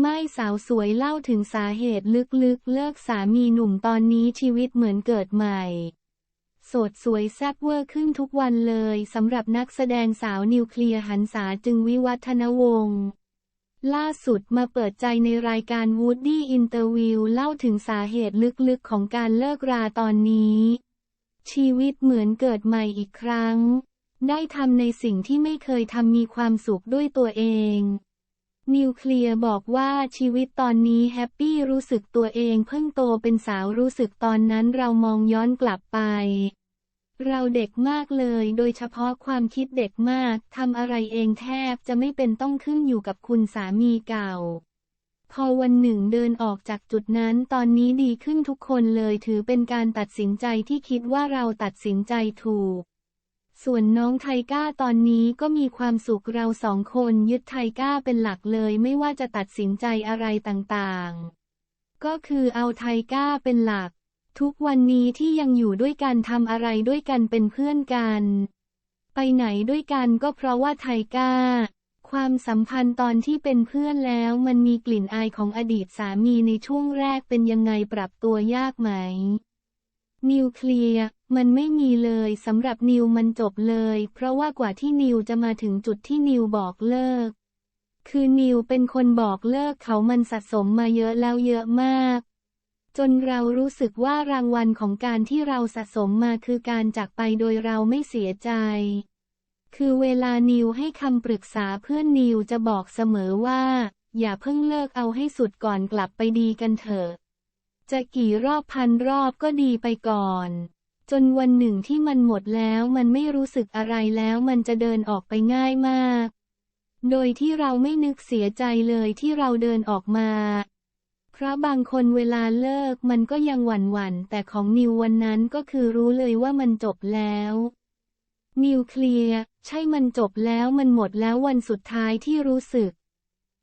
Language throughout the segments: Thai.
ไม่สาวสวยเล่าถึงสาเหตุลึกๆ เลิกสามีหนุ่มตอนนี้ชีวิตเหมือนเกิดใหม่ โสดสวยแซ่บเวอร์ขึ้นทุกวันเลยสำหรับนักแสดงสาวนิวเคลียร์หันษาจึงวิวัฒนวงศ์ล่าสุดมาเปิดใจในรายการ Woody Interview เล่าถึงสาเหตุลึกๆของการเลิกราตอนนี้ ชีวิตเหมือนเกิดใหม่อีกครั้ง ได้ทำในสิ่งที่ไม่เคยทำมีความสุขด้วยตัวเอง นิวเคลียร์บอกว่าชีวิตตอนนี้แฮปปี้รู้สึกตัวเองเพิ่งโตเป็นสาวรู้สึกตอนนั้นเรามองย้อนกลับไป เราเด็กมากเลย โดยเฉพาะความคิดเด็กมากทำอะไรเองแทบจะไม่เป็นต้องขึ้นอยู่กับคุณสามีเก่า พอวันหนึ่งเดินออกจากจุดนั้นตอนนี้ดีขึ้นทุกคนเลยถือเป็นการตัดสินใจที่คิดว่าเราตัดสินใจถูก ส่วนน้องไทก้าตอนนี้ก็มีความสุขเราสองคนยึดไทก้าเป็นหลักเลยไม่ว่าจะตัดสินใจอะไรต่างๆ ก็คือเอาไทก้าเป็นหลัก ทุกวันนี้ที่ยังอยู่ด้วยกันทำอะไรด้วยกันเป็นเพื่อนกัน ไปไหนด้วยกันก็เพราะว่าไทก้า ความสัมพันธ์ตอนที่เป็นเพื่อนแล้วมันมีกลิ่นอายของอดีตสามีในช่วงแรกเป็นยังไงปรับตัวยากไหม นิวเคลียร์มันไม่มีเลยสำหรับนิวมันจบเลย เพราะว่ากว่าที่นิวจะมาถึงจุดที่นิวบอกเลิก คือนิวเป็นคนบอกเลิกเขามันสะสมมาเยอะแล้วเยอะมาก จนเรารู้สึกว่ารางวัลของการที่เราสะสมมาคือการจากไปโดยเราไม่เสียใจ คือเวลานิวให้คำปรึกษาเพื่อนนิวจะบอกเสมอว่า อย่าเพิ่งเลิกเอาให้สุดก่อนกลับไปดีกันเถอะ จะกี่รอบพันรอบก็ดีไปก่อน จนวันหนึ่งที่มันหมดแล้วมันไม่รู้สึกอะไรแล้วมันจะเดินออกไปง่ายมาก โดยที่เราไม่นึกเสียใจเลยที่เราเดินออกมา เพราะบางคนเวลาเลิกมันก็ยังหวั่นหวันแต่ของนิววันนั้นก็คือรู้เลยว่ามันจบแล้วนิวเคลียร์ใช่มันจบแล้วมันหมดแล้ววันสุดท้ายที่รู้สึก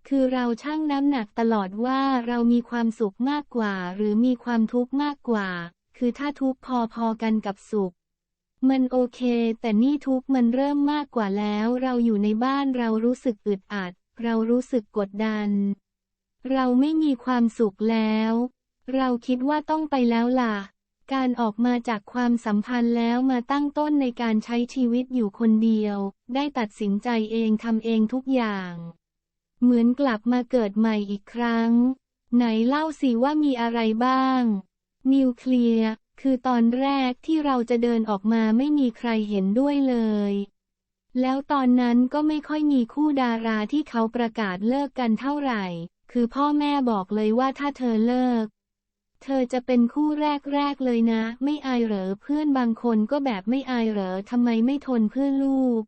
คือเราชั่งน้ำหนักตลอดว่าเรามีความสุขมากกว่า หรือมีความทุกข์มากกว่า คือถ้าทุกข์พอๆกันกับสุข มันโอเค แต่นี่ทุกข์มันเริ่มมากกว่าแล้ว เราอยู่ในบ้านเรารู้สึกอึดอัด เรารู้สึกกดดัน เราไม่มีความสุขแล้ว เราคิดว่าต้องไปแล้วล่ะ การออกมาจากความสัมพันธ์แล้วมาตั้งต้นในการใช้ชีวิตอยู่คนเดียว ได้ตัดสินใจเองทำเองทุกอย่าง เหมือนกลับมาเกิดใหม่อีกครั้ง ไหนเล่าสิว่ามีอะไรบ้าง นิวเคลียร์ คือตอนแรกที่เราจะเดินออกมาไม่มีใครเห็นด้วยเลย แล้วตอนนั้นก็ไม่ค่อยมีคู่ดาราที่เขาประกาศเลิกกันเท่าไหร่ คือพ่อแม่บอกเลยว่าถ้าเธอเลิก เธอจะเป็นคู่แรกๆเลยนะ ไม่อายเหรอเพื่อนบางคนก็แบบไม่อายเหรอทำไมไม่ทนเพื่อลูก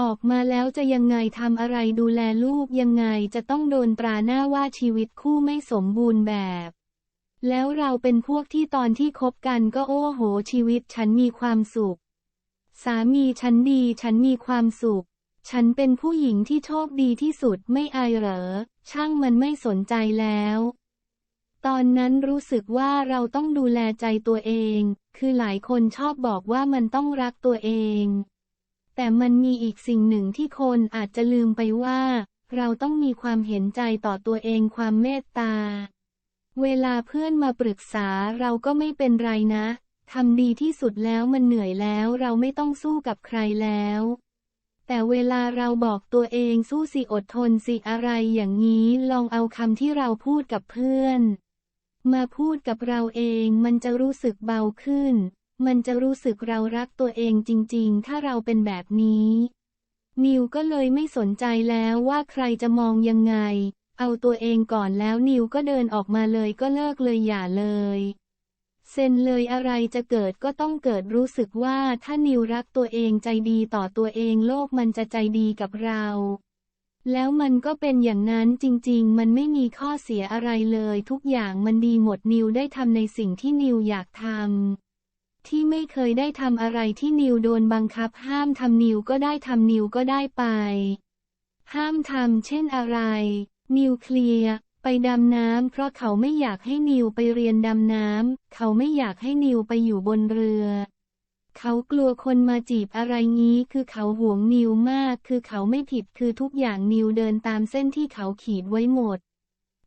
ออกมาแล้วจะยังไงทำอะไรดูแลลูกยังไงจะต้องโดนตราหน้าว่าชีวิตคู่ไม่สมบูรณ์แบบ แล้วเราเป็นพวกที่ตอนที่คบกันก็โอ้โหชีวิตฉันมีความสุข สามีฉันดีฉันมีความสุข ฉันเป็นผู้หญิงที่โชคดีที่สุดไม่อายเหรอ ช่างมันไม่สนใจแล้วตอนนั้นรู้สึกว่าเราต้องดูแลใจตัวเอง คือหลายคนชอบบอกว่ามันต้องรักตัวเอง แต่มันมีอีกสิ่งหนึ่งที่คนอาจจะลืมไปว่า เราต้องมีความเห็นใจต่อตัวเองความเมตตา เวลาเพื่อนมาปรึกษาเราก็ไม่เป็นไรนะทำดีที่สุดแล้วมันเหนื่อยแล้วเราไม่ต้องสู้กับใครแล้ว แต่เวลาเราบอกตัวเองสู้สิอดทนสิอะไรอย่างนี้ลองเอาคำที่เราพูดกับเพื่อน มาพูดกับเราเองมันจะรู้สึกเบาขึ้น มันจะรู้สึกเรารักตัวเองจริงๆ ถ้าเราเป็นแบบนี้ นิวก็เลยไม่สนใจแล้วว่าใครจะมองยังไง เอาตัวเองก่อนแล้วนิวก็เดินออกมาเลยก็เลิกเลยอย่าเลยเซนเลยอะไรจะเกิดก็ต้องเกิดรู้สึกว่าถ้านิวรักตัวเองใจดีต่อตัวเองโลกมันจะใจดีกับเรา แล้วมันก็เป็นอย่างนั้นจริงๆ มันไม่มีข้อเสียอะไรเลย ทุกอย่างมันดีหมดนิวได้ทำในสิ่งที่นิวอยากทำ ที่ไม่เคยได้ทำอะไรที่นิวโดนบังคับ ห้ามทำนิวก็ได้ทำนิวก็ได้ไป ห้ามทำเช่นอะไร นิวเคลียร์ไปดำน้ำเพราะเขาไม่อยากให้นิวไปเรียนดำน้ำ เขาไม่อยากให้นิวไปอยู่บนเรือ เขากลัวคนมาจีบอะไรงี้ คือเขาห่วงนิวมาก คือเขาไม่ผิด คือทุกอย่างนิวเดินตามเส้นที่เขาขีดไว้หมด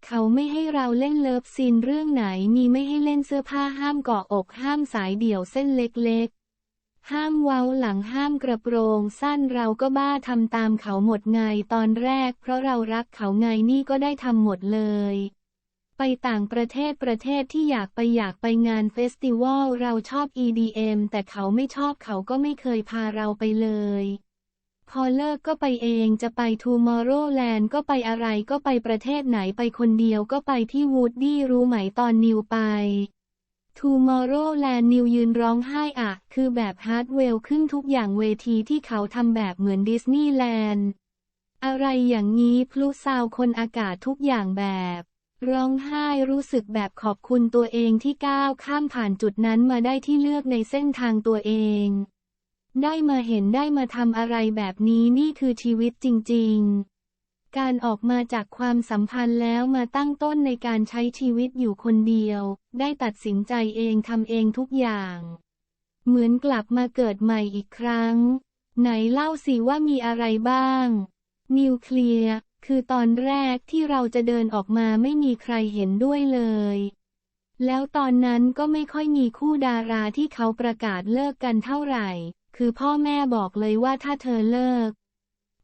เขาไม่ให้เราเล่นเลิฟซีนเรื่องไหนมีไม่ให้เล่นเสื้อผ้าห้ามเกาะอกห้ามสายเดี่ยวเส้นเล็กๆ ห้ามเว้าหลังห้ามกระโปรงสั้นเราก็บ้าทำตามเขาหมดไงตอนแรก เพราะเรารักเขาไงนี่ก็ได้ทำหมดเลย ไปต่างประเทศประเทศที่อยากไปอยากไปงานเฟสติวัลเราชอบ EDM แต่เขาไม่ชอบเขาก็ไม่เคยพาเราไปเลย พอเลิกก็ไปเองจะไป Tomorrowland ก็ไปอะไรก็ไปประเทศไหนไปคนเดียวก็ไปที่วูดดี้รู้ไหมตอนนิวไป Tomorrowland นิวยืนร้องไห้อะ คือแบบฮาร์ดเวลขึ้นทุกอย่างเวทีที่เขาทำแบบเหมือนดิสนีย์แลนด์อะไรอย่างนี้พลุซาวคนอากาศทุกอย่างแบบ ร้องไห้รู้สึกแบบขอบคุณตัวเองที่ก้าวข้ามผ่านจุดนั้นมาได้ที่เลือกในเส้นทางตัวเอง ได้มาเห็นได้มาทำอะไรแบบนี้นี่คือชีวิตจริง ๆ การออกมาจากความสัมพันธ์แล้วมาตั้งต้นในการใช้ชีวิตอยู่คนเดียว ได้ตัดสินใจเองทำเองทุกอย่าง เหมือนกลับมาเกิดใหม่อีกครั้ง ไหนเล่าสิว่ามีอะไรบ้าง นิวเคลียร์คือตอนแรกที่เราจะเดินออกมาไม่มีใครเห็นด้วยเลย แล้วตอนนั้นก็ไม่ค่อยมีคู่ดาราที่เขาประกาศเลิกกันเท่าไหร่ คือพ่อแม่บอกเลยว่าถ้าเธอเลิก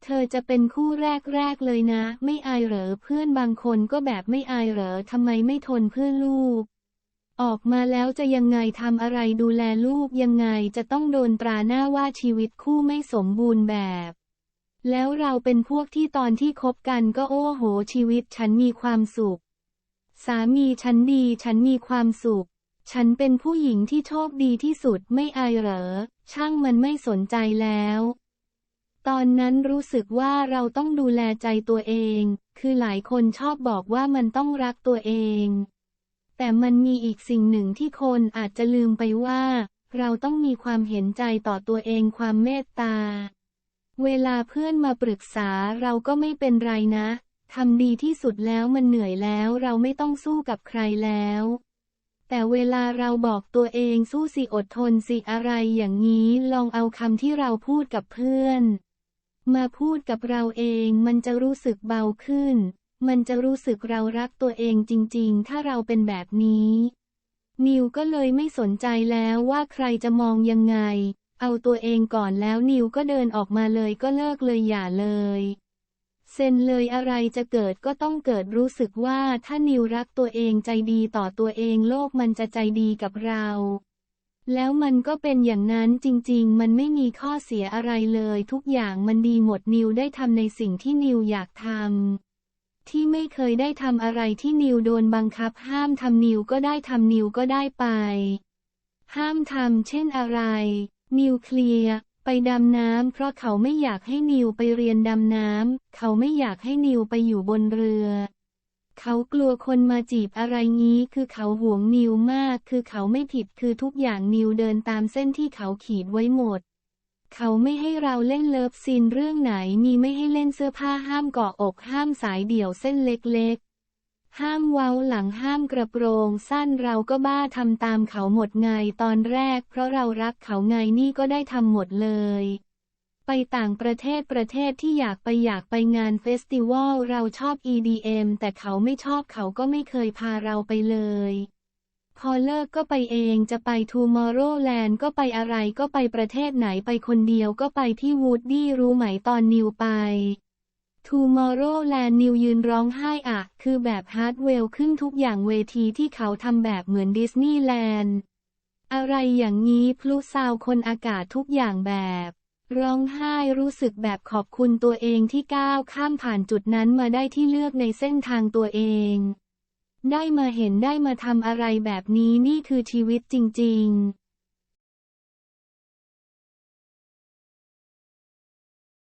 เธอจะเป็นคู่แรกๆเลยนะ ไม่อายเหรอเพื่อนบางคนก็แบบไม่อายเหรอทำไมไม่ทนเพื่อลูก ออกมาแล้วจะยังไงทำอะไรดูแลลูกยังไงจะต้องโดนตราหน้าว่าชีวิตคู่ไม่สมบูรณ์แบบ แล้วเราเป็นพวกที่ตอนที่คบกันก็โอ้โหชีวิตฉันมีความสุข สามีฉันดีฉันมีความสุข ฉันเป็นผู้หญิงที่โชคดีที่สุดไม่อายเหรอ ช่างมันไม่สนใจแล้ว ตอนนั้นรู้สึกว่าเราต้องดูแลใจตัวเอง คือหลายคนชอบบอกว่ามันต้องรักตัวเอง แต่มันมีอีกสิ่งหนึ่งที่คนอาจจะลืมไปว่า เราต้องมีความเห็นใจต่อตัวเองความเมตตา เวลาเพื่อนมาปรึกษาเราก็ไม่เป็นไรนะทำดีที่สุดแล้วมันเหนื่อยแล้วเราไม่ต้องสู้กับใครแล้ว แต่เวลาเราบอกตัวเองสู้สิอดทนสิอะไรอย่างนี้ลองเอาคำที่เราพูดกับเพื่อน มาพูดกับเราเองมันจะรู้สึกเบาขึ้น มันจะรู้สึกเรารักตัวเองจริง ๆ ถ้าเราเป็นแบบนี้ นิวก็เลยไม่สนใจแล้วว่าใครจะมองยังไง เอาตัวเองก่อนแล้วนิวก็เดินออกมาเลยก็เลิกเลยอย่าเลย เซ็นเลยอะไรจะเกิดก็ต้องเกิดรู้สึกว่าถ้านิวรักตัวเองใจดีต่อตัวเองโลกมันจะใจดีกับเรา แล้วมันก็เป็นอย่างนั้นจริงๆ มันไม่มีข้อเสียอะไรเลย ทุกอย่างมันดีหมดนิวได้ทำในสิ่งที่นิวอยากทำที่ไม่เคยได้ทำอะไรที่นิวโดนบังคับ ห้ามทำนิวก็ได้ทำนิวก็ได้ไป ห้ามทำเช่นอะไร นิวเคลียร์ ไปดำน้ำเพราะเขาไม่อยากให้นิวไปเรียนดำน้ำ เขาไม่อยากให้นิวไปอยู่บนเรือ เขากลัวคนมาจีบอะไรงี้คือเขาห่วงนิวมาก คือเขาไม่ผิดคือทุกอย่างนิวเดินตามเส้นที่เขาขีดไว้หมด เขาไม่ให้เราเล่นเลิฟซีนเรื่องไหนมีไม่ให้เล่นเสื้อผ้าห้ามเกาะอกห้ามสายเดี่ยวเส้นเล็กๆ ห้ามเว้าหลังห้ามกระโปรงสั้นเราก็บ้าทำตามเขาหมดไงตอนแรก เพราะเรารักเขาไงนี่ก็ได้ทำหมดเลย ไปต่างประเทศประเทศที่อยากไปอยากไปงานเฟสติวัลเราชอบ EDM แต่เขาไม่ชอบเขาก็ไม่เคยพาเราไปเลย พอเลิกก็ไปเองจะไป Tomorrowland ก็ไปอะไรก็ไปประเทศไหนไปคนเดียวก็ไปที่วูดดี้รู้ไหมตอนนิวไป Tomorrowland นิวยืนร้องไห้อะคือแบบฮาร์ดเวลขึ้นทุกอย่างเวทีที่เขาทำแบบเหมือนดิสนีย์แลนด์ อะไรอย่างนี้พลุซาวคนอากาศทุกอย่างแบบ ร้องไห้รู้สึกแบบขอบคุณตัวเองที่ก้าวข้ามผ่านจุดนั้นมาได้ที่เลือกในเส้นทางตัวเอง ได้มาเห็นได้มาทำอะไรแบบนี้นี่คือชีวิตจริง ๆ